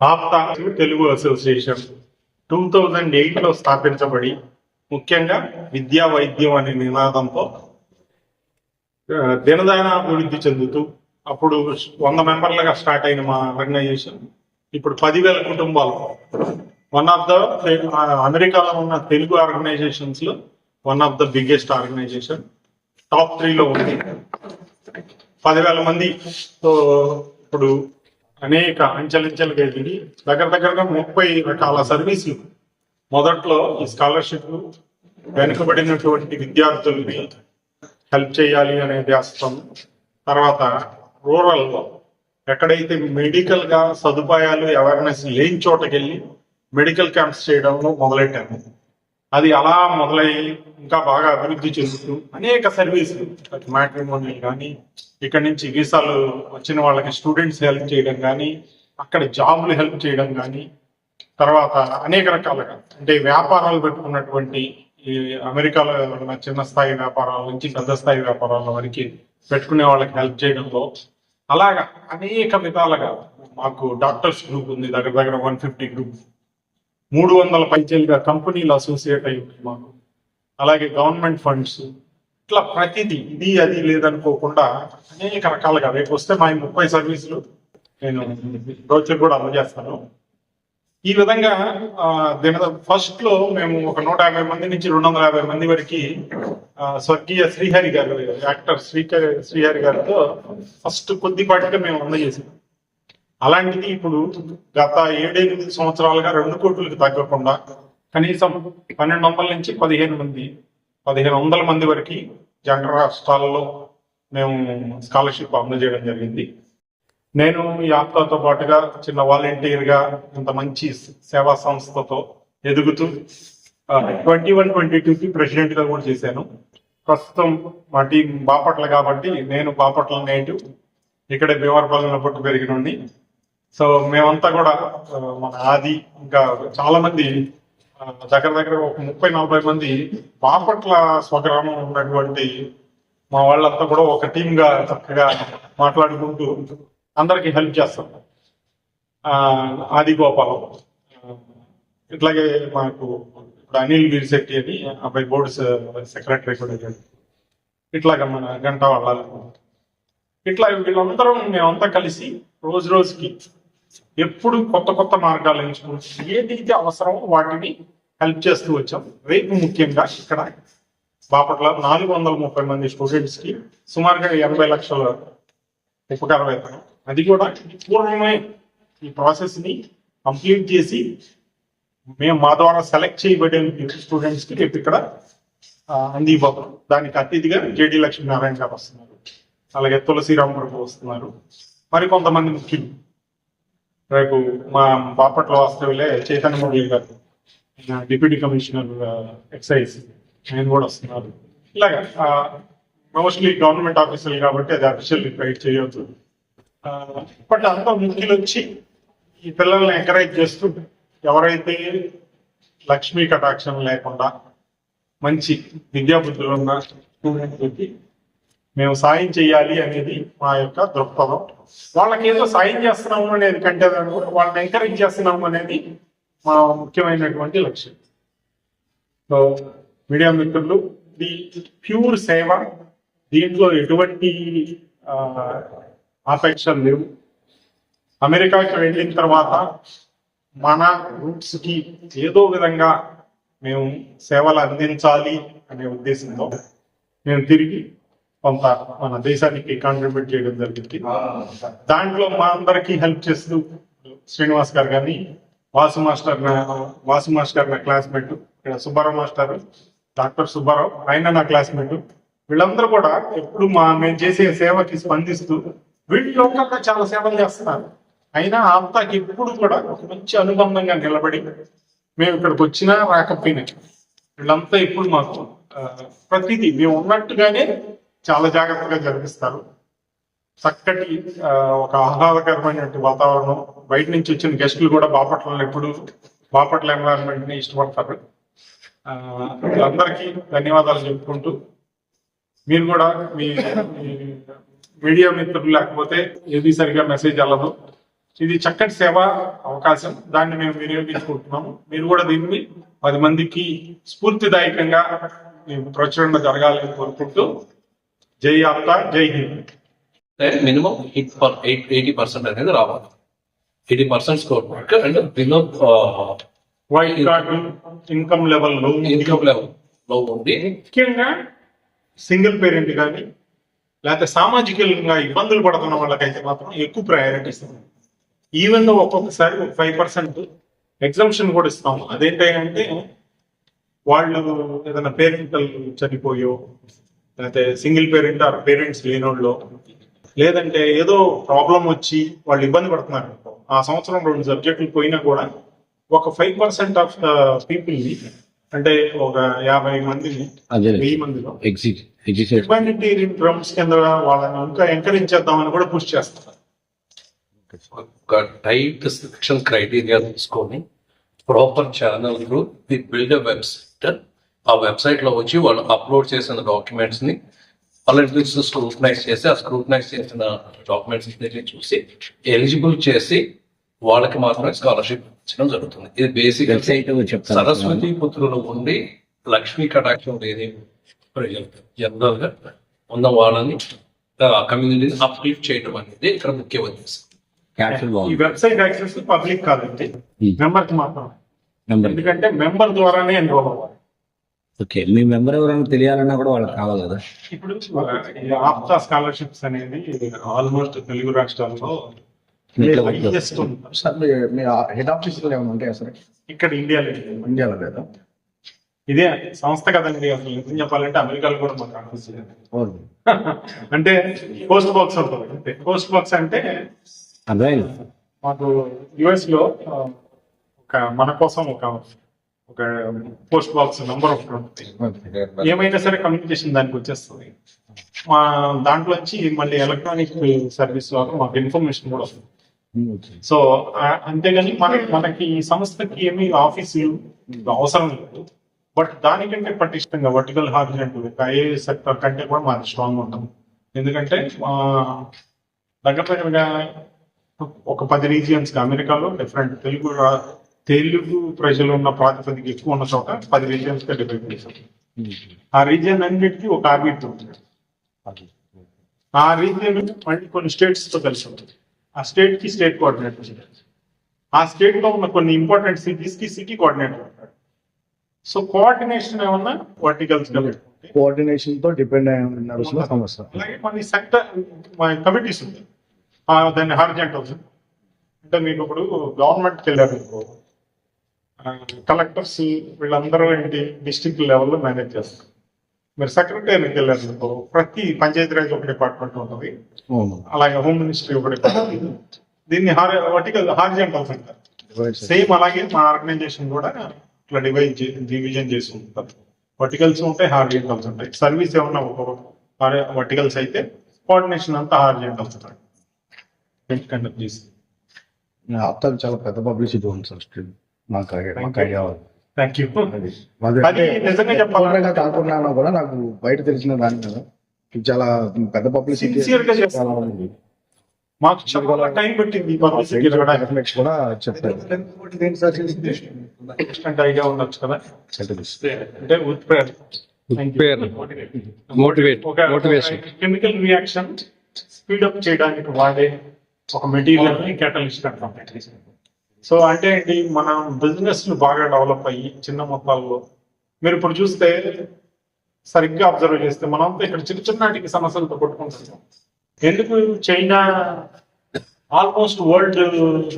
APTA Telugu association two thousand ఎయిట్లో స్థాపించబడి ముఖ్యంగా విద్యా వైద్యం అనే నినాదంతో దినదాన దినదైన అభివృద్ధి చెందుతూ అప్పుడు వంద మెంబర్లుగా స్టార్ట్ అయిన మా ఆర్గనైజేషన్ ఇప్పుడు పదివేల కుటుంబాలు. వన్ ఆఫ్ ద అమెరికాలో ఉన్న Telugu ఆర్గనైజేషన్స్లో one of the biggest organisation top త్రీలో ఉంది. పదివేల మంది ఇప్పుడు అనేక అంచెలంచెలుగా ఎదిగి దగ్గర దగ్గరగా ముప్పై రకాల సర్వీసులు. మొదట్లో ఈ స్కాలర్షిప్ వెనుకబడినటువంటి విద్యార్థుల్ని హెల్ప్ చేయాలి అనే ధ్యాసతో తర్వాత రూరల్లో ఎక్కడైతే మెడికల్గా సదుపాయాలు అవేర్నెస్ లేని చోటకెళ్ళి మెడికల్ క్యాంప్స్ చేయడంలో మొదలెట్టాము అది అలా మొదలై ఇంకా బాగా అభివృద్ధి చెందుతూ అనేక సర్వీసులు మ్యాట్రిమోనియల్ కానీ ఇక్కడ నుంచి వీసాలు వచ్చిన వాళ్ళకి స్టూడెంట్స్ హెల్ప్ చేయడం కానీ అక్కడ జాబ్లు హెల్ప్ చేయడం కానీ తర్వాత అనేక రకాలుగా. అంటే వ్యాపారాలు పెట్టుకున్నటువంటి ఈ అమెరికాలో ఉన్న చిన్న స్థాయి వ్యాపారాల నుంచి పెద్ద స్థాయి వ్యాపారాల వరకు పెట్టుకునే వాళ్ళకి హెల్ప్ చేయడంలో అలాగా అనేక విధాలుగా మాకు డాక్టర్స్ గ్రూప్ ఉంది దగ్గర దగ్గర వన్ ఫిఫ్టీ గ్రూప్ మూడు వందల పైచేలుగా కంపెనీలు అసోసియేట్ అయి ఉన్నాయి మాకు. అలాగే గవర్నమెంట్ ఫండ్స్. ఇట్లా ప్రతిదీ ఇది అది లేదనుకోకుండా అనేక రకాలుగా. రేపు వస్తే మా ముప్పై సర్వీసులు నేను రోజులు కూడా అందజేస్తాను. ఈ విధంగా దీని దిన ఫస్ట్లో మేము ఒక నూట యాభై మంది నుంచి రెండు వందల యాభై మంది వరకు స్వర్గీయ శ్రీహరి గారు యాక్టర్ శ్రీహరి శ్రీహరి గారితో ఫస్ట్ కొద్దిపాటిగా మేము అందజేసాం. అలాంటిది ఇప్పుడు గత ఏడెనిమిది సంవత్సరాలుగా రెండు కోట్లకు తగ్గకుండా కనీసం పన్నెండు వందల నుంచి పదిహేను మంది పదిహేను వందల మంది వరకు జంట రాష్ట్రాలలో మేము స్కాలర్షిప్ అందజేయడం జరిగింది. నేను ఈ ఆప్తాతో పాటుగా చిన్న వాలంటీర్గా ఇంత మంచి సేవా సంస్థతో ఎదుగుతూ ట్వంటీ వన్ ట్వంటీ టూకి ప్రెసిడెంట్గా కూడా చేశాను. ప్రస్తుతం మా టీం బాపట్ల కాబట్టి నేను బాపట్ల నేటివ్ ఇక్కడే భీమవరపాలెంలో పుట్టి పెరిగినండి సో మేమంతా కూడా మన ఆది ఇంకా చాలా మంది దగ్గర దగ్గర ఒక ముప్పై నలభై మంది బాపట్ల స్వగ్రామం ఉన్నటువంటి మా వాళ్ళంతా కూడా ఒక టీంగా చక్కగా మాట్లాడుకుంటూ అందరికి హెల్ప్ చేస్తాం. ఆది గోపాలం. ఇట్లాగే మాకు ఇప్పుడు అనిల్ వీరిశెట్టి అని అబ్బాయి బోర్డు సెక్రటరీ కూడా ఇట్లాగ మన గంట వాళ్ళ. ఇట్లా వీళ్ళందరం మేమంతా కలిసి రోజు రోజుకి ఎప్పుడు కొత్త కొత్త మార్గాలు ఎంచుకుంటూ ఏదైతే అవసరమో వాటిని హెల్ప్ చేస్తూ వచ్చాం. రేపు ముఖ్యంగా ఇక్కడ బాపట్ల నాలుగు వందల ముప్పై మంది స్టూడెంట్స్కి సుమారుగా ఎనభై లక్షల ఉపకార వేతనం అది కూడా పూర్వమే ఈ ప్రాసెస్ని కంప్లీట్ చేసి మేము మా ద్వారా సెలెక్ట్ చేయబడిన స్టూడెంట్స్కి రేపు ఇక్కడ ఆ, అందిపోతాం దానికి అతిథిగా జేడి లక్ష్మీనారాయణ గారు వస్తున్నారు. అలాగే తులసిరామ్ ప్రభు వస్తున్నారు. మరి కొంతమంది ముఖ్యులు. రేపు మా బాపట్ల వాస్తవ్యులే చైతన్య మురళి గారు డిప్యూటీ కమిషనర్ ఎక్సైజ్. ఆయన కూడా వస్తున్నారు. ఇలాగా మోస్ట్లీ గవర్నమెంట్ ఆఫీసర్లు కాబట్టి అది అఫీషియల్ రిపైట్ చేయవచ్చు బట్ అంతా ముఖ్యులు వచ్చి ఈ పిల్లల్ని ఎంకరేజ్ చేస్తూ ఎవరైతే లక్ష్మీ కటాక్షం లేకుండా మంచి విద్యాబుద్ధులు ఉన్న స్టూడెంట్స్కి మేము సాయం చేయాలి అనేది మా యొక్క దృక్పథం. వాళ్ళకి ఏదో సాయం చేస్తున్నాము అనేది కంటే వాళ్ళని ఎంకరేజ్ చేస్తున్నాము అనేది మా ముఖ్యమైనటువంటి లక్ష్యం. సో మీడియా మిత్రులు ఇది ప్యూర్ సేవ. దీంట్లో ఎటువంటి ఆపేక్ష ఆపేక్షలు లేవు. అమెరికాకి వెళ్ళిన తర్వాత మన రూట్స్కి ఏదో విధంగా మేము సేవలు అందించాలి అనే ఉద్దేశంతో మేము తిరిగి కొంత మన దేశానికి కాంట్రిబ్యూట్ చేయడం జరిగింది. దాంట్లో మా అందరికి హెల్ప్ చేస్తూ శ్రీనివాస్ గారు కానీ వాసు మాస్టర్ వాసు మాస్టర్ నా క్లాస్మేట్ ఇక్కడ సుబ్బారావు మాస్టర్ డాక్టర్ సుబ్బారావు ఆయన నా క్లాస్మేట్ వీళ్ళందరూ కూడా ఎప్పుడు మా మేము చేసే సేవకి స్పందిస్తూ వీళ్ళు కన్నా చాలా సేవలు చేస్తున్నారు. అయినా ఆప్తాకి ఎప్పుడు కూడా ఒక మంచి అనుబంధంగా నిలబడి మేము ఇక్కడికి వచ్చినా రాకపోయినా వీళ్ళంతా ఇప్పుడు మాకు ప్రతిదీ. మేము ఉన్నట్టుగానే చాలా జాగ్రత్తగా జరిపిస్తారు. చక్కటి ఒక ఆహ్లాదకరమైనటువంటి వాతావరణం. బయట నుంచి వచ్చిన గెస్టులు కూడా బాపట్లలో ఎప్పుడు బాపట్ల ఎన్వైరన్మెంట్ని ఇష్టపడతారు అందరికీ ధన్యవాదాలు చెప్పుకుంటూ మీరు కూడా మీ మీడియా మిత్రులు లేకపోతే ఏది సరిగా మెసేజ్ వెళ్ళదు. ఇది చక్కటి సేవ అవకాశం. దాన్ని మేము వినియోగించుకుంటున్నాము. మీరు కూడా దీన్ని పది మందికి స్ఫూర్తిదాయకంగా మేము ప్రచురణ జరగాలని కోరుకుంటూ జై ఆప్తా జై Hind. Minimum eight per eight eighty percent అనేది రావాలి. Eighty percent score and below white card income లెవెల్లో ఇన్కమ్ లెవెల్లో ఉండి ముఖ్యంగా సింగిల్ పేరెంట్ కానీ లేకపోతే సామాజికంగా ఇబ్బందులు పడుతున్న వాళ్ళకైతే మాత్రం ఎక్కువ ప్రయారిటీ ఇస్తాం ఈవెన్ ఒక్కొక్కసారి ఫైవ్ పర్సెంట్ ఎగ్జామ్షన్ కూడా ఇస్తాం అదేంటంటే వాళ్ళు ఏదైనా పేరెంటల్ చనిపోయో లేకపోతే సింగిల్ పేరెంట్ ఆర్ పేరెంట్స్ లేనోళ్ళు. లేదంటే ఏదో ప్రాబ్లం వచ్చి వాళ్ళు ఇబ్బంది పడుతున్నారు. ఆ సంవత్సరం రెండు సబ్జెక్టులు పోయినా కూడా ఒక ఫైవ్ పర్సెంట్ ఆఫ్ పీపుల్ని అంటే ఒక యాభై మందిని వెయ్యి మందిలో ఎగ్జిట్ ఎగ్జిట్ హ్యుమానిటేరియన్ డ్రమ్స్ కింద వాళ్ళని ఇంకా ఎంకరేజ్ చేద్దామని కూడా పుష్ చేస్తారు ఒక టైట్ సెలక్షన్ క్రైటీరియా తీసుకొని proper channel through the build website ఆ వెబ్సైట్లో వచ్చి వాళ్ళు అప్లోడ్ చేసిన డాక్యుమెంట్స్ని వాళ్ళని స్క్రూటనైజ్ చేసి ఆ స్క్రూటనైజ్ చేసిన డాక్యుమెంట్స్ చూసి ఎలిజిబుల్ చేసి వాళ్ళకి మాత్రమే స్కాలర్షిప్ ఇచ్చడం జరుగుతుంది. ఇది బేసిక్ సరస్వతి పుత్రులు ఉండి లక్ష్మీ కటాక్షం లేని ప్రజలు జనరల్గా ఉన్న వాళ్ళని కమ్యూనిటీని అప్లిఫ్ట్ చేయడం అనేది ఇక్కడ ముఖ్య ఉద్దేశం. ఈ వెబ్సైట్ యాక్సెస్ పబ్లిక్ కాదండి. Hmm. మెంబర్కి మాత్రం ఎందుకంటే మెంబర్ ద్వారానే ఎన్రోల్ అవ్వాలి. ఓకే మీ మెంబర్ ఎవరైనా తెలియాలన్నా కూడా వాళ్ళకి కావాలి కదా? ఇప్పుడు ఆప్తా స్కాలర్షిప్స్ అనేది ఆల్మోస్ట్ తెలుగు రాష్ట్రాల్లో. సార్ మీ హెడ్ ఆఫీసులు ఏమైనా ఉంటాయా సార్? ఇక్కడ ఇండియాలో ఇండియాలో లేదా? ఇదే సంస్థ కదండి అసలు. నిజం చెప్పాలంటే అమెరికాలో కూడా మాకు ఆఫీస్. అంటే పోస్ట్ బాక్స్ ఉంటుంది అంతే. పోస్ట్ బాక్స్ అంటే మాకు యుఎస్లో ఒక మన కోసం ఒక ఒక పోస్ట్ బాక్స్ నంబర్ ఒకటి ఉంటుంది. ఏమైనా సరే కమ్యూనికేషన్ దానికి వచ్చేస్తుంది. మా దాంట్లో వచ్చి మళ్ళీ ఎలక్ట్రానిక్ సర్వీస్ ద్వారా మాకు ఇన్ఫర్మేషన్ కూడా వస్తుంది. సో అంతేగాని మన మనకి ఈ సంస్థకి ఏమి ఆఫీసులు అవసరం లేదు. బట్ దానికంటే పటిష్టంగా వర్టికల్ హార్జెంట్ ఐఏ సెక్టర్ కంటే కూడా మనం స్ట్రాంగ్ ఉంటాం. ఎందుకంటే దగ్గర దగ్గరగా ఒక పది రీజియన్స్ అమెరికాలో డిఫరెంట్ తెలుగు తెలుగు ప్రజలు ఉన్న ప్రాతిపదిక ఎక్కువ ఉన్న చోట పది రీజియన్స్గా డివైడ్ చేశాం ఆ రీజియన్ అన్నిటికీ ఒక ఆర్బిట్ ఉంటుంది ఆ రీజియన్ మళ్ళీ కొన్ని స్టేట్స్తో కలిసి ఉంటుంది. ఆ స్టేట్కి స్టేట్ కోఆర్డినేటర్. ఆ స్టేట్లో ఉన్న కొన్ని ఇంపార్టెంట్ సిటీస్కి సిటీ కోఆర్డినేటర్ ఉంటాడు సో కోఆర్డినేషన్ ఏమన్నా వర్టికల్స్ కోఆర్డినేషన్తో డిపెండ్ అయి నడుస్తున్న సంస్థ. అలాగే కొన్ని సెక్టర్ కమిటీస్ ఉంటాయి. దాన్ని హార్జెంటల్స్ అంటే మీకు ఇప్పుడు గవర్నమెంట్కి వెళ్ళారు కలెక్టర్స్ వీళ్ళందరూ ఏంటి డిస్ట్రిక్ట్ లెవెల్లో మేనేజ్ చేస్తారు. మీరు సెక్రటరీకి వెళ్ళారు ప్రతి పంచాయతీరాజ్ ఒక డిపార్ట్మెంట్ ఉంటుంది. అలాగే హోమ్ మినిస్ట్రీ ఒక డిపార్ట్మెంట్ దీన్ని వర్టికల్ హార్జెంటల్స్ అంటారు. సేమ్ అలాగే మా ఆర్గనైజేషన్ కూడా ఇట్లా డివైడ్ డివిజన్ చేసి ఉంటారు. వర్టికల్స్ ఉంటాయి హార్జెంటల్స్ ఉంటాయి. సర్వీస్ ఏమన్నా ఒక వర్టికల్స్ అయితే కోఆర్డినేషన్ అంతా హార్జెంటల్స్ ఉంటాయి కండక్ట్ చేసి. అత్తాలు చాలా పెద్ద పబ్లిసిటీ ఉంది సార్ స్టిల్. మాకు ఐడియా. థ్యాంక్ యూ నిజంగా చెప్పాలంటే కాకుండా కూడా నాకు బయట తెలిసిన దాని మీద చాలా పెద్ద పబ్లిసిటీ. మాకు చాలా టైం పెట్టింది పబ్లిసిటీ కూడా చెప్పారు. అంటే ఐడియా ఉండొచ్చు కదా. అంటే. Motivate motivation chemical reaction speed up చేయడానికి వాడే ఒక మెటీరియల్ని కేటలిస్ట్ అంటాం సో అంటే ఏంటి మన బిజినెస్ బాగా డెవలప్ అయ్యి చిన్న మొత్తాల్లో. మీరు ఇప్పుడు చూస్తే సరిగ్గా అబ్జర్వ్ చేస్తే మనం ఇక్కడ చిన్న చిన్నటికి సమస్యలతో కొట్టుకుంటున్నాం ఎందుకు చైనా ఆల్మోస్ట్ వరల్డ్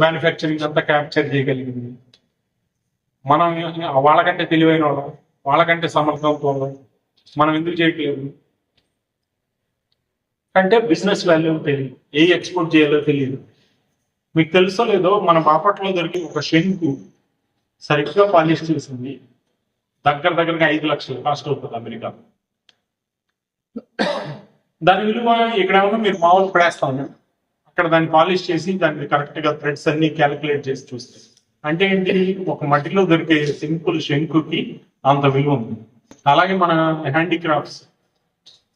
మ్యానుఫ్యాక్చరింగ్ అంతా క్యాప్చర్ చేయగలిగింది? మనం వాళ్ళకంటే తెలివైన వాళ్ళం వాళ్ళకంటే సమర్థవంతో మనం ఎందుకు చేయట్లేదు? అంటే బిజినెస్ వాల్యూ తెలియదు ఏ ఎక్స్పోర్ట్ చేయాలో తెలియదు. మీకు తెలుసో లేదో మన బాపట్లో దొరికిన ఒక శంకు సరిగ్గా పాలిష్ చేసింది. దగ్గర దగ్గరగా ఐదు లక్షలు కాస్ట్ అవుతుంది అమెరికా. దాని విలువ ఇక్కడ ఏమన్నా మీరు మామూలు పడేస్తాను. అక్కడ దాన్ని పాలిష్ చేసి దాన్ని కరెక్ట్గా థ్రెడ్స్ అన్ని క్యాలిక్యులేట్ చేసి చూస్తే. అంటే ఏంటి? ఒక మట్టిలో దొరికే సింపుల్ శంకుకి అంత విలువ ఉంది. అలాగే మన హ్యాండీక్రాఫ్ట్స్.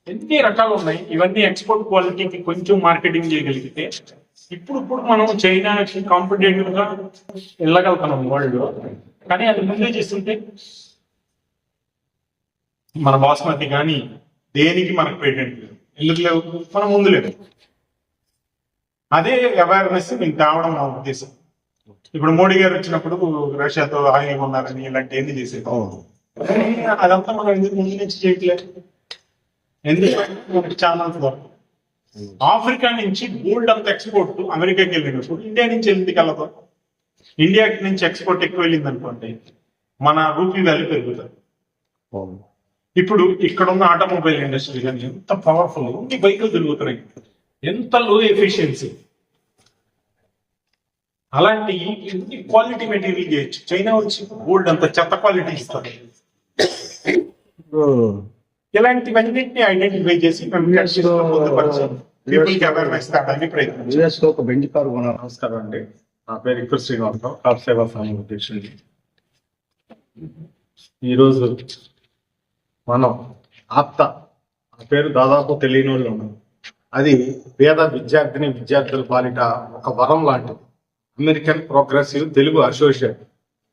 ఎన్ని రకాలు ఉన్నాయి? ఇవన్నీ ఎక్స్పోర్ట్ క్వాలిటీకి కొంచెం మార్కెటింగ్ చేయగలిగితే ఇప్పుడు ఇప్పుడు మనం చైనా కాంపిటేటివ్గా వెళ్ళగలుగుతున్నాం వరల్డ్ కానీ అది ముందే చేస్తుంటే మన బాస్మతి కానీ దేనికి మనకు పేటెంట్ లేదు. ఎందుకు లేవు? మనం ముందు లేదు. అదే అవేర్నెస్ మీకు తేవడం నా ఉద్దేశం. ఇప్పుడు మోడీ గారు వచ్చినప్పుడు రష్యాతో ఆయిల్ ఉన్నారని ఇలాంటి ఏంది చేసేది అదంతా మనం ఎందుకు ముందు నుంచి చేయట్లేదు? ఎందుకంటే మనకి ఛానల్స్ దొరకవు ఆఫ్రికా నుంచి గోల్డ్ అంత ఎక్స్పోర్ట్ అమెరికాకి వెళ్ళినప్పుడు ఇండియా నుంచి ఎందుకు వెళ్ళదు ఇండియా నుంచి ఎక్స్పోర్ట్ ఎక్కువ వెళ్ళింది అనుకోండి మన రూపీ వాల్యూ పెరుగుతుంది. ఇప్పుడు ఇక్కడ ఉన్న ఆటోమొబైల్ ఇండస్ట్రీ కానీ ఎంత పవర్ఫుల్ ఈ బైకులు తిరుగుతున్నాయి. ఎంత లో ఎఫిషియన్సీ అలాంటి ఎన్ని క్వాలిటీ మెటీరియల్ చేయొచ్చు. చైనా వచ్చి గోల్డ్ అంత చెత్త క్వాలిటీ ఇస్తారు ఇలాంటివన్నింటినీ ఐడెంటిఫై చేసి యుఎస్లో ఒక బెంచ్ కార్ కొన్నారు నమస్కారం అండి. నా పేరు ఇక్కడ శ్రీనివాసరావు కాప్ సేవా సంఘం అధ్యక్షుడిని ఈరోజు మనం ఆప్త ఆ పేరు దాదాపు తెలియని వాళ్ళు ఉన్నారు. అది పేద విద్యార్థిని విద్యార్థుల పాలిట ఒక వరం లాంటిది. అమెరికన్ ప్రోగ్రెసివ్ తెలుగు అసోసియేట్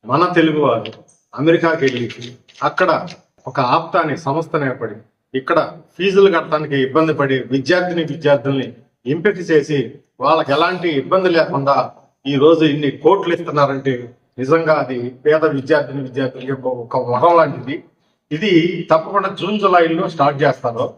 మన తెలుగు వారు అమెరికాకి వెళ్ళి అక్కడ ఒక ఆప్త అనే సంస్థ ఏర్పడి ఇక్కడ ఫీజులు కట్టడానికి ఇబ్బంది పడి విద్యార్థిని విద్యార్థుల్ని ఎంపిక చేసి వాళ్ళకి ఎలాంటి ఇబ్బంది లేకుండా ఈ రోజు ఇన్ని కోట్లు ఇస్తున్నారంటే నిజంగా అది పేద విద్యార్థిని విద్యార్థులకి ఒక- వరం లాంటిది. ఇది తప్పకుండా జూన్ జూలైలో స్టార్ట్ చేస్తారు.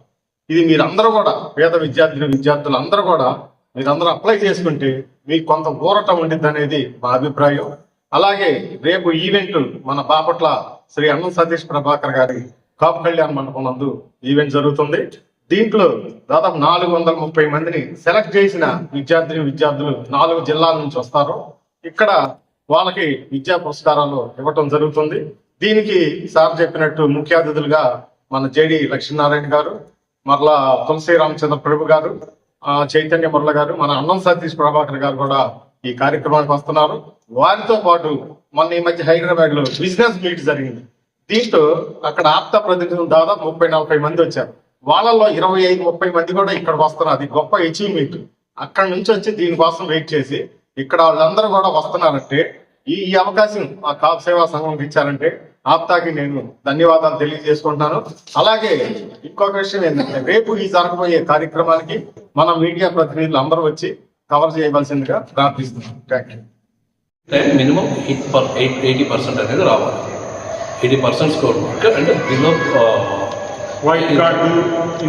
ఇది మీరందరూ కూడా పేద విద్యార్థిని విద్యార్థులు అందరూ కూడా మీరందరూ అప్లై చేసుకుంటే మీకు కొంత ఊరట ఉండిద్ది అనేది మా అభిప్రాయం. అలాగే రేపు ఈవెంట్ మన బాపట్ల శ్రీ అన్నం సతీష్ ప్రభాకర్ గారి కాపు కళ్యాణ్ మండపం నందు ఈవెంట్ జరుగుతుంది. దీంట్లో దాదాపు నాలుగు వందల ముప్పై మందిని సెలెక్ట్ చేసిన విద్యార్థిని విద్యార్థులు నాలుగు జిల్లాల నుంచి వస్తారు. ఇక్కడ వాళ్ళకి విద్యా పురస్కారాలు ఇవ్వటం జరుగుతుంది. దీనికి సార్ చెప్పినట్టు ముఖ్య అతిథులుగా మన జేడి లక్ష్మీనారాయణ గారు మరలా తులసి రామచంద్ర ప్రభు గారు చైతన్య మురళ గారు మన అన్నం సతీష్ ప్రభాకర్ గారు కూడా ఈ కార్యక్రమానికి వస్తున్నారు. వారితో పాటు మొన్న ఈ మధ్య హైదరాబాద్లో బిజినెస్ మీట్ జరిగింది. దీంతో అక్కడ ఆప్త ప్రతినిధులు దాదాపు ముప్పై నలభై మంది వచ్చారు. వాళ్ళలో ఇరవై ఐదు ముప్పై మంది కూడా ఇక్కడ వస్తున్నారు. అది గొప్ప అచీవ్మెంట్ అక్కడ నుంచి వచ్చి దీనికోసం వెయిట్ చేసి ఇక్కడ వాళ్ళందరూ కూడా వస్తున్నారంటే ఈ ఈ అవకాశం ఆ కాప్ సేవా సంఘంకి ఇచ్చారంటే ఆప్తాకి నేను ధన్యవాదాలు తెలియజేసుకుంటాను అలాగే ఇంకొక విషయం ఏంటంటే రేపు ఈ జరగబోయే కార్యక్రమానికి మన మీడియా ప్రతినిధులు అందరూ వచ్చి కవర్ చేయవలసిందిగా thank you minimum eight per eight eighty percent అనేది రావాలి. ఎయిటీ పర్సెంట్ స్కోర్ అంటే బిలో వైట్ కార్డు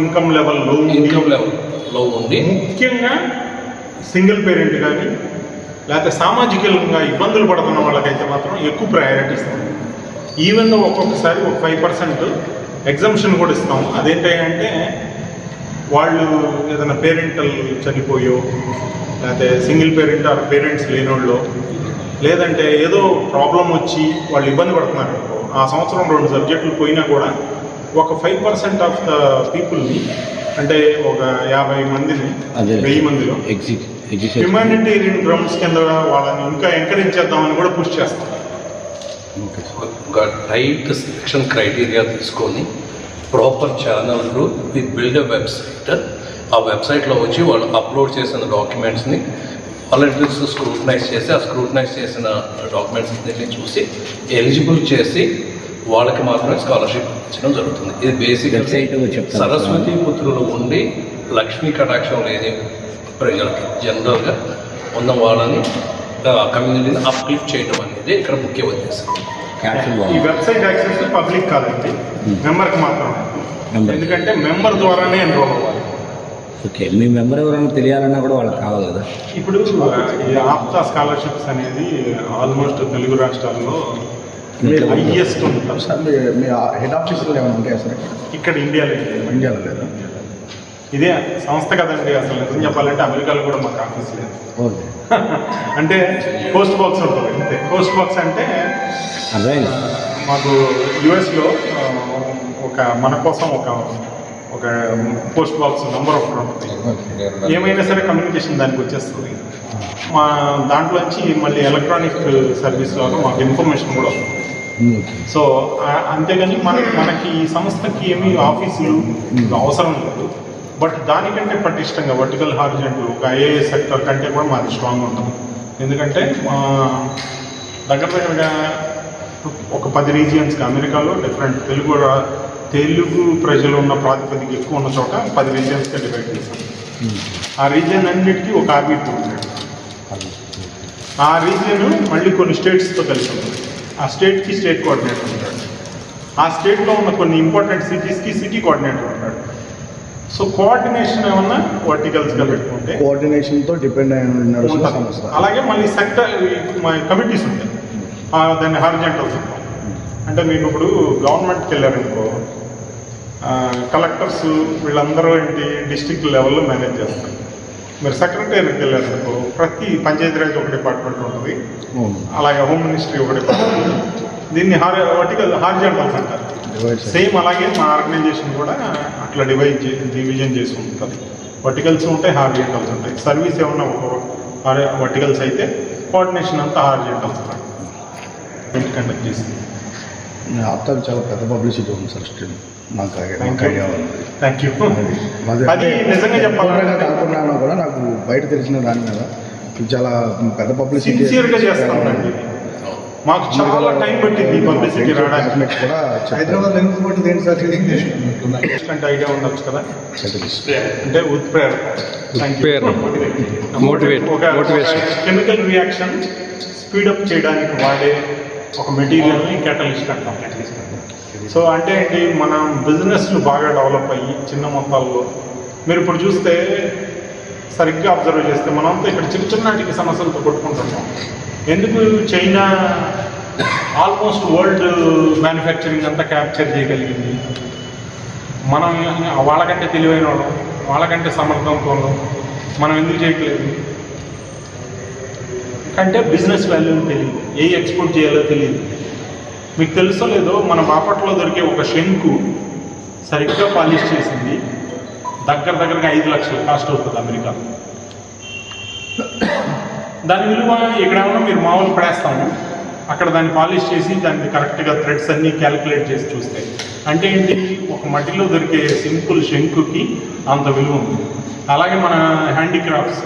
ఇన్కమ్ లెవెల్లో ఇన్కమ్ లెవెల్లో ఉండి ముఖ్యంగా సింగిల్ పేరెంట్ కానీ లేకపోతే సామాజికంగా ఇబ్బందులు పడుతున్న వాళ్ళకైతే మాత్రం ఎక్కువ ప్రయారిటీ ఇస్తాం. ఈవెన్ ఒక్కొక్కసారి ఒక ఫైవ్ పర్సెంట్ ఎగ్జామ్షన్ కూడా ఇస్తాం. అదేంటంటే వాళ్ళు ఏదైనా పేరెంటల్ చనిపోయో లేకపోతే సింగిల్ పేరెంట్ ఆర్ పేరెంట్స్ లేనోళ్ళు లేదంటే ఏదో ప్రాబ్లం వచ్చి వాళ్ళు ఇబ్బంది పడుతున్నారు ఆ సంవత్సరం రెండు సబ్జెక్టులు పోయినా కూడా ఒక ఫైవ్ పర్సెంట్ ఆఫ్ ద పీపుల్ని అంటే ఒక యాభై మందిని. వెయ్యి మందిలో ఎగ్జిట్ ఎగ్జిట్ హ్యుమానిటేరియన్ డ్రమ్స్ కింద వాళ్ళని ఇంకా ఎంకరేజ్ చేద్దామని కూడా పుష్ చేస్తాం ఒక టైట్ సెలక్షన్ క్రైటీరియా తీసుకొని proper channel through we build a website ఆ వెబ్సైట్లో వచ్చి వాళ్ళు అప్లోడ్ చేసిన డాక్యుమెంట్స్ని వాలంటీర్స్ స్క్రూటనైజ్ చేసి ఆ స్క్రూటనైజ్ చేసిన డాక్యుమెంట్స్ అన్నింటినీ చూసి ఎలిజిబుల్ చేసి వాళ్ళకి మాత్రమే స్కాలర్షిప్ ఇచ్చడం జరుగుతుంది. ఇది బేసిక్? సరస్వతి పుత్రులు ఉండి లక్ష్మీ కటాక్షం లేని ప్రజలకి జనరల్గా ఉన్న వాళ్ళని కమ్యూనిటీని అప్లిఫ్ట్ చేయడం అనేది ఇక్కడ ముఖ్య ఉద్దేశం. క్యాప్షన్ ఈ వెబ్సైట్ యాక్సెస్ పబ్లిక్ కాదండి. మెంబర్కి మాత్రమే. Member. ఎందుకంటే మెంబర్ ద్వారానే ఎన్రోల్ అవ్వాలి. ఓకే మీ మెంబర్ ఎవరైనా తెలియాలన్నా కూడా వాళ్ళకి కావాలి కదా? ఇప్పుడు ఈ ఆప్తా స్కాలర్షిప్స్ అనేది ఆల్మోస్ట్ తెలుగు రాష్ట్రాల్లో హైయెస్ట్ ఉంటుంది సార్ మీ మీ హెడ్ ఆఫీసులు ఏమైనా ఉంటాయా సార్? ఇక్కడ ఇండియాలో లేదు. ఇండియాలో లేదా ఇదే సంస్థ కదండి అసలు. నిజం చెప్పాలంటే అమెరికాలో కూడా మాకు ఆఫీస్ లేదు. అంటే పోస్ట్ బాక్స్ ఉంటుంది అంతే. పోస్ట్ బాక్స్ అంటే మాకు యుఎస్లో ఒక మన కోసం ఒక ఒక పోస్ట్ బాక్స్ నెంబర్ ఒకటి ఉంటుంది. ఏమైనా సరే కమ్యూనికేషన్ దానికి వచ్చేస్తుంది. మా దాంట్లోంచి మళ్ళీ ఎలక్ట్రానిక్ సర్వీస్ లాగా మాకు ఇన్ఫర్మేషన్ కూడా వస్తుంది. సో అంతేగాని మన మనకి ఈ సంస్థకి ఏమీ ఆఫీసులు అవసరం లేదు. బట్ దానికంటే పటిష్టంగా వర్టికల్ హార్జెంట్ ఒక ఐఏఎస్ సెక్టర్ కంటే కూడా మాది స్ట్రాంగ్ ఉంటాం. ఎందుకంటే మా దగ్గర దగ్గరగా ఒక పది రీజియన్స్కి అమెరికాలో డిఫరెంట్ తెలుగు తెలుగు ప్రజలు ఉన్న ప్రాతిపదిక ఎక్కువ ఉన్న చోట పది రీజియన్స్కి డివైడ్ చేశాం. ఆ రీజియన్ అన్నిటికీ ఒక ఆర్బిటర్ ఉంటాడు ఆ రీజియన్ మళ్ళీ కొన్ని స్టేట్స్తో కలిసి ఉంటుంది ఆ స్టేట్కి స్టేట్ కోఆర్డినేటర్ ఉంటాడు. ఆ స్టేట్లో ఉన్న కొన్ని ఇంపార్టెంట్ సిటీస్కి సిటీ కోఆర్డినేటర్ ఉంటాడు. సో కోఆర్డినేషన్ ఏమన్నా వర్టికల్స్గా పెట్టుకుంటే? కోఆర్డినేషన్తో డిపెండ్ అయిన నడుస్తున్న ఉంటుంది. సంస్థ. అలాగే మళ్ళీ సెక్టర్ మా కమిటీస్ ఉంటాయి. దాన్ని హార్జెంటల్స్ అంటే. మీకు ఇప్పుడు గవర్నమెంట్కి వెళ్ళారనుకో కలెక్టర్స్ వీళ్ళందరూ ఏంటి డిస్టిక్ లెవెల్లో మేనేజ్ చేస్తారు. మీరు సెక్రటరీకి వెళ్ళారనుకో ప్రతి పంచాయతీరాజ్ ఒక డిపార్ట్మెంట్ ఉంటుంది. అలాగే హోమ్ మినిస్ట్రీ ఒక డిపార్ట్మెంట్ దీన్ని హార్ వర్టికల్ హార్జెంటల్స్ అంటారు. సేమ్ అలాగే మా ఆర్గనైజేషన్ కూడా అట్లా డివైడ్ చే డివిజన్ చేసి ఉంటుంది వర్టికల్స్ ఉంటాయి హార్జెంటల్స్ ఉంటాయి. సర్వీస్ ఏమన్నా వర్టికల్స్ అయితే కోఆర్డినేషన్ అంతా హార్జెంటల్స్ కండక్ట్ చేసింది ఆప్తాలు చాలా పెద్ద పబ్లిసిటీ ఉంది సార్ స్టిల్ నాకు. ఐడియా థ్యాంక్ యూ అది- నిజంగా చెప్పాలంటే కాకుండా కూడా నాకు బయట తెలిసిన దాని మీద చాలా పెద్ద పబ్లిసిటీ సిన్సియర్గా మాకు చాలా టైం పట్టింది ఈ పబ్లిసిటీ రావడానికి. కూడా హైదరాబాద్ పట్టింది ఏంటి సార్? అంటే ఐడియా ఉండొచ్చు కదా? అంటే ఉత్ప్రేరణ Motivation. Chemical reaction speed up చేయడానికి వాడే ఒక మెటీరియల్ని క్యాటలిస్ట్ అంటాం. సో అంటే ఏంటి? మన బిజినెస్లు బాగా డెవలప్ అయ్యి చిన్న మొత్తాల్లో మీరు ఇప్పుడు చూస్తే సరిగ్గా అబ్జర్వ్ చేస్తే మనంతా ఇక్కడ చిన్న చిన్నటికి సమస్యలతో కొట్టుకుంటున్నాం ఎందుకు చైనా ఆల్మోస్ట్ వరల్డ్ మ్యానుఫ్యాక్చరింగ్ అంతా క్యాప్చర్ చేయగలిగింది? మనం వాళ్ళకంటే తెలివైన వాళ్ళం వాళ్ళకంటే సమర్థంతో మనం ఎందుకు చేయట్లేదు? అంటే బిజినెస్ వాల్యూ తెలియదు ఏ ఎక్స్పోర్ట్ చేయాలో తెలియదు. మీకు తెలుసో లేదో మన బాపట్లో దొరికే ఒక శంకు సరిగ్గా పాలిష్ చేసింది. దగ్గర దగ్గరగా ఐదు లక్షలు కాస్ట్ అవుతుంది అమెరికా దాని విలువ ఎక్కడేమన్నా మీరు మామూలు పడేస్తాము. అక్కడ దాన్ని పాలిష్ చేసి దాన్ని కరెక్ట్గా థ్రెడ్స్ అన్నీ క్యాలిక్యులేట్ చేసి చూస్తే. అంటే ఏంటి? ఒక మట్టిలో దొరికే సింపుల్ శంకుకి అంత విలువ ఉంది. అలాగే మన హ్యాండీక్రాఫ్ట్స్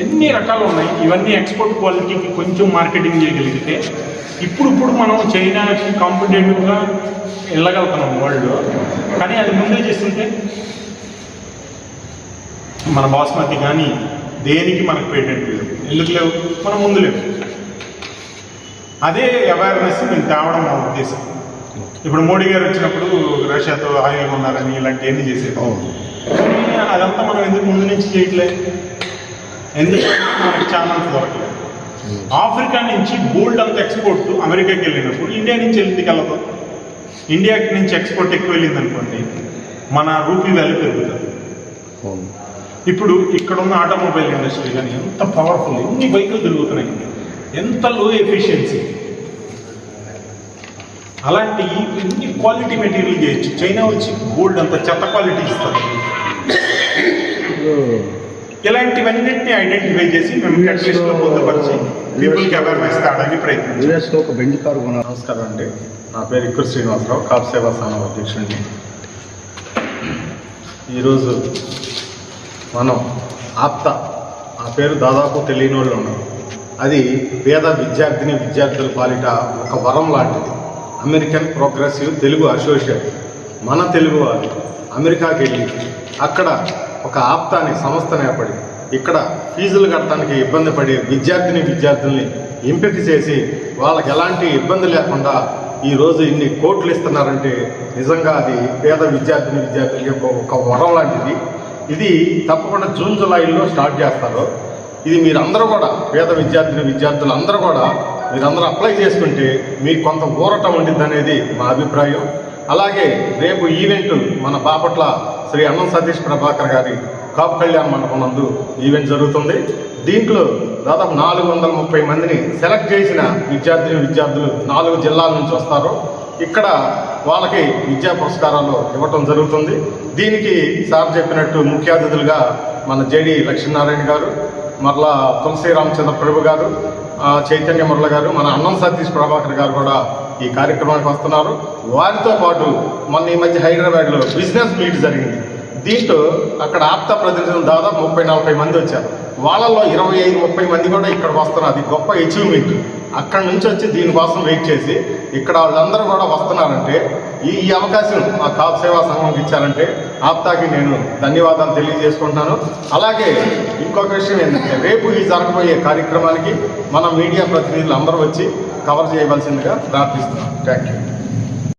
ఎన్ని రకాలు ఉన్నాయి? ఇవన్నీ ఎక్స్పోర్ట్ క్వాలిటీకి కొంచెం మార్కెటింగ్ చేయగలిగితే ఇప్పుడిప్పుడు మనం చైనాకి కాంపిటేటివ్గా వెళ్ళగలుగుతున్నాం వరల్డ్. కానీ అది ముందే చేస్తుంటే మన బాస్మతి కానీ దేనికి మనకు పేటెంట్ లేవు ఎందుకు లేవు? మనం ముందు లేవు. అదే అవేర్నెస్ మేము తేవడం మా ఉద్దేశం. ఇప్పుడు మోడీ గారు వచ్చినప్పుడు రష్యాతో హాయిగా ఉన్నారని ఇలాంటివన్నీ చేసేది కానీ అదంతా మనం ఎందుకు ముందు నుంచి చేయట్లేదు ఎందుకు మనకి ఛానల్స్ దొరకలేదు ఆఫ్రికా నుంచి గోల్డ్ అంత ఎక్స్పోర్ట్ అమెరికాకి వెళ్ళినప్పుడు ఇండియా నుంచి వెళ్ళదు ఇండియాకి నుంచి ఎక్స్పోర్ట్ ఎక్కువ వెళ్ళింది అనుకోండి మన రూపీ వాల్యూ పెరుగుతుంది. ఇప్పుడు ఇక్కడ ఉన్న ఆటోమొబైల్ ఇండస్ట్రీ కానీ ఎంత పవర్ఫుల్ ఎన్ని బైకులు తిరుగుతున్నాయి. ఎంత లో ఎఫిషియన్సీ అలాంటి ఎన్ని క్వాలిటీ మెటీరియల్ చేయొచ్చు. చైనా వచ్చి గోల్డ్ అంత చెత్త క్వాలిటీ ఇస్తారు ఇలాంటివన్నింటినీ ఐడెంటిఫై చేసి మేము టెక్స్ట్లో పొందుపరిచి పీపుల్కి అవేర్నెస్ తేడానికి ప్రయత్నం యుఎస్లో ఒక బెంజ్ కారు నమస్కారం అండి. నా పేరు ఇక్కురు శ్రీనివాసరావు కాప్ సేవా స్థానం అధ్యక్షుడిని. ఈరోజు మనం ఆప్త. ఆ పేరు దాదాపు తెలియని వాళ్ళు ఉన్నారు. అది పేద విద్యార్థిని విద్యార్థుల పాలిట ఒక వరం లాంటిది. American progressive Telugu associate. మన తెలుగు వారు అమెరికాకి వెళ్ళి అక్కడ ఒక ఆప్త అనే సంస్థ ఏర్పడి ఇక్కడ ఫీజులు కట్టడానికి ఇబ్బంది పడే విద్యార్థిని విద్యార్థుల్ని ఎంపిక చేసి వాళ్ళకి ఎలాంటి ఇబ్బంది లేకుండా ఈరోజు ఇన్ని కోట్లు ఇస్తున్నారంటే నిజంగా అది పేద విద్యార్థిని విద్యార్థులకి ఒక వరం లాంటిది. ఇది తప్పకుండా జూన్ జూలైలో స్టార్ట్ చేస్తారు. ఇది మీరందరూ కూడా పేద విద్యార్థిని విద్యార్థులు అందరూ కూడా మీరందరూ అప్లై చేసుకుంటే మీకు కొంత ఊరట ఉండిద్ది అనేది మా అభిప్రాయం. అలాగే రేపు ఈవెంట్ మన బాపట్ల శ్రీ అన్నం సతీష్ ప్రభాకర్ గారి కాపు కళ్యాణ మండపం నందు ఈవెంట్ జరుగుతుంది. దీంట్లో దాదాపు నాలుగు వందల ముప్పై మందిని సెలెక్ట్ చేసిన విద్యార్థిని విద్యార్థులు నాలుగు జిల్లాల నుంచి వస్తారు. ఇక్కడ వాళ్ళకి విద్యా పురస్కారాలు ఇవ్వటం జరుగుతుంది. దీనికి సార్ చెప్పినట్టు ముఖ్య అతిథులుగా మన జేడి లక్ష్మీనారాయణ గారు మరలా తులసి రామచంద్ర ప్రభు గారు చైతన్య మురళ గారు మన అన్నం సతీష్ ప్రభాకర్ గారు కూడా ఈ కార్యక్రమానికి వస్తున్నారు. వారితో పాటు మొన్న ఈ మధ్య హైదరాబాద్లో బిజినెస్ మీట్ జరిగింది. దీంట్లో అక్కడ ఆప్తా ప్రతినిధులు దాదాపు ముప్పై నలభై మంది వచ్చారు. వాళ్ళలో ఇరవై ఐదు ముప్పై మంది కూడా ఇక్కడికి వస్తున్నారు. అది గొప్ప అచీవ్మెంట్ అక్కడ నుంచి వచ్చి దీనికోసం వెయిట్ చేసి ఇక్కడ వాళ్ళందరూ కూడా వస్తున్నారంటే ఈ ఈ అవకాశం ఆ కాప్ సేవా సంఘంకి ఇచ్చారంటే ఆప్తాకి నేను ధన్యవాదాలు తెలియజేసుకుంటున్నాను. అలాగే ఇంకొక విషయం ఏంటంటే రేపు ఈ జరగబోయే కార్యక్రమానికి మన మీడియా ప్రతినిధులు అందరూ వచ్చి కవర్ చేయవలసిందిగా ప్రార్థిస్తున్నాను థ్యాంక్ యూ